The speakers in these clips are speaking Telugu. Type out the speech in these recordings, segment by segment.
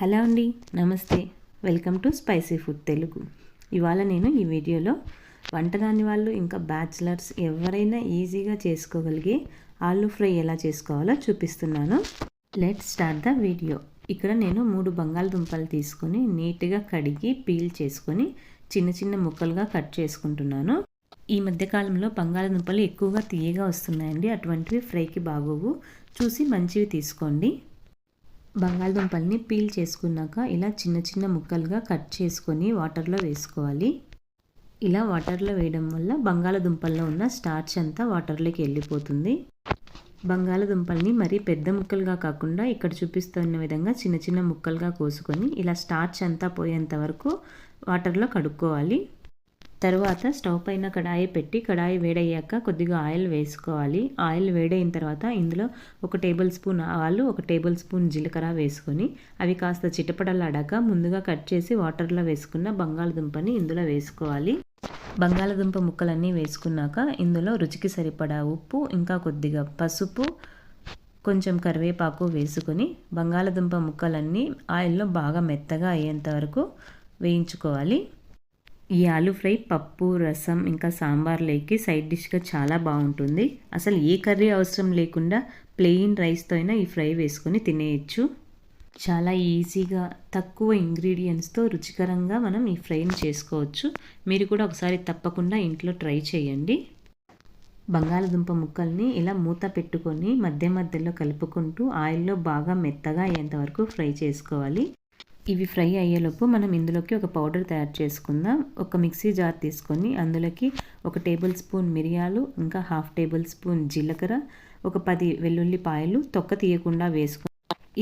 హలో అండి నమస్తే. Welcome to spicy food Telugu. ఇవాళ నేను ఈ వీడియోలో వంటదాని వాళ్ళు ఇంకా బ్యాచిలర్స్ ఎవరైనా ఈజీగా చేసుకోగలిగే ఆలూ ఫ్రై ఎలా చేసుకోవాలో చూపిస్తున్నాను. లెట్ స్టార్ట్ ద వీడియో ఇక్కడ నేను మూడు బంగాళదుంపలు తీసుకొని నీట్గా కడిగి పీల్ చేసుకొని చిన్న చిన్న ముక్కలుగా కట్ చేసుకుంటున్నాను. ఈ మధ్యకాలంలో బంగాళదుంపలు ఎక్కువగా తీయగా వస్తున్నాయండి. అటువంటివి ఫ్రైకి బాగోవు. చూసి మంచివి తీసుకోండి. బంగాళదుంపల్ని పీల్ చేసుకున్నాక ఇలా చిన్న చిన్న ముక్కలుగా కట్ చేసుకొని వాటర్లో వేసుకోవాలి. ఇలా వాటర్లో వేయడం వల్ల బంగాళదుంపల్లో ఉన్న స్టార్చ్ అంతా వాటర్లోకి వెళ్ళిపోతుంది. బంగాళదుంపల్ని మరీ పెద్ద ముక్కలుగా కాకుండా ఇక్కడ చూపిస్తున్న విధంగా చిన్న చిన్న ముక్కలుగా కోసుకొని ఇలా స్టార్చ్ అంతా పోయేంత వరకు వాటర్లో కడుక్కోవాలి. తరువాత స్టవ్ పైన కడాయి పెట్టి కడాయి వేడయ్యాక కొద్దిగా ఆయిల్ వేసుకోవాలి. ఆయిల్ వేడైన తర్వాత ఇందులో ఒక టేబుల్ స్పూన్ ఆవాలు ఒక టేబుల్ స్పూన్ జీలకర్ర వేసుకొని అవి కాస్త చిటపడలాడాక ముందుగా కట్ చేసి వాటర్లో వేసుకున్న బంగాళదుంపని ఇందులో వేసుకోవాలి. బంగాళదుంప ముక్కలన్నీ వేసుకున్నాక ఇందులో రుచికి సరిపడా ఉప్పు ఇంకా కొద్దిగా పసుపు కొంచెం కరివేపాకు వేసుకొని బంగాళదుంప ముక్కలన్నీ ఆయిల్లో బాగా మెత్తగా అయ్యేంత వరకు వేయించుకోవాలి. ఈ ఆలు ఫ్రై పప్పు రసం ఇంకా సాంబార్లోకి సైడ్ డిష్గా చాలా బాగుంటుంది. అసలు ఏ కర్రీ అవసరం లేకుండా ప్లెయిన్ రైస్తో అయినా ఈ ఫ్రై వేసుకొని తినేయచ్చు. చాలా ఈజీగా తక్కువ ఇంగ్రీడియంట్స్తో రుచికరంగా మనం ఈ ఫ్రైని చేసుకోవచ్చు. మీరు కూడా ఒకసారి తప్పకుండా ఇంట్లో ట్రై చేయండి. బంగాళదుంప ముక్కల్ని ఇలా మూత పెట్టుకొని మధ్య మధ్యలో కలుపుకుంటూ ఆయిల్లో బాగా మెత్తగా అయ్యేంత వరకు ఫ్రై చేసుకోవాలి. ఇవి ఫ్రై అయ్యేలోపు మనం ఇందులోకి ఒక పౌడర్ తయారు చేసుకుందాం. ఒక మిక్సీ జార్ తీసుకొని అందులోకి ఒక టేబుల్ స్పూన్ మిరియాలు ఇంకా హాఫ్ టేబుల్ స్పూన్ జీలకర్ర ఒక పది వెల్లుల్లిపాయలు తొక్క తీయకుండా వేసుకు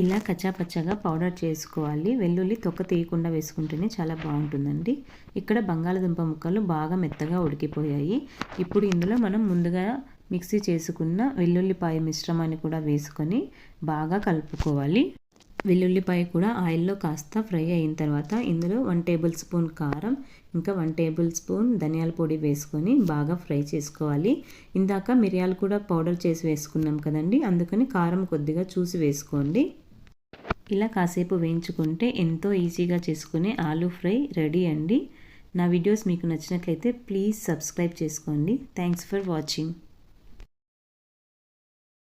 ఇలా కచ్చాపచ్చగా పౌడర్ చేసుకోవాలి. వెల్లుల్లి తొక్క తీయకుండా వేసుకుంటేనే చాలా బాగుంటుందండి. ఇక్కడ బంగాళదుంప ముక్కలు బాగా మెత్తగా ఉడికిపోయాయి. ఇప్పుడు ఇందులో మనం ముందుగా మిక్సీ చేసుకున్న వెల్లుల్లిపాయ మిశ్రమాన్ని కూడా వేసుకొని బాగా కలుపుకోవాలి. వెల్లుల్లిపాయ కూడా ఆయిల్లో కాస్త ఫ్రై అయిన తర్వాత ఇందులో వన్ టేబుల్ స్పూన్ కారం ఇంకా వన్ టేబుల్ స్పూన్ ధనియాల పొడి వేసుకొని బాగా ఫ్రై చేసుకోవాలి. ఇందాక మిరియాలు కూడా పౌడర్ చేసి వేసుకున్నాం కదండి అందుకని కారం కొద్దిగా చూసి వేసుకోండి. ఇలా కాసేపు వేయించుకుంటే ఎంతో ఈజీగా చేసుకునే ఆలూ ఫ్రై రెడీ అండి. నా వీడియోస్ మీకు నచ్చినట్లయితే ప్లీజ్ సబ్స్క్రైబ్ చేసుకోండి. Thanks for watching.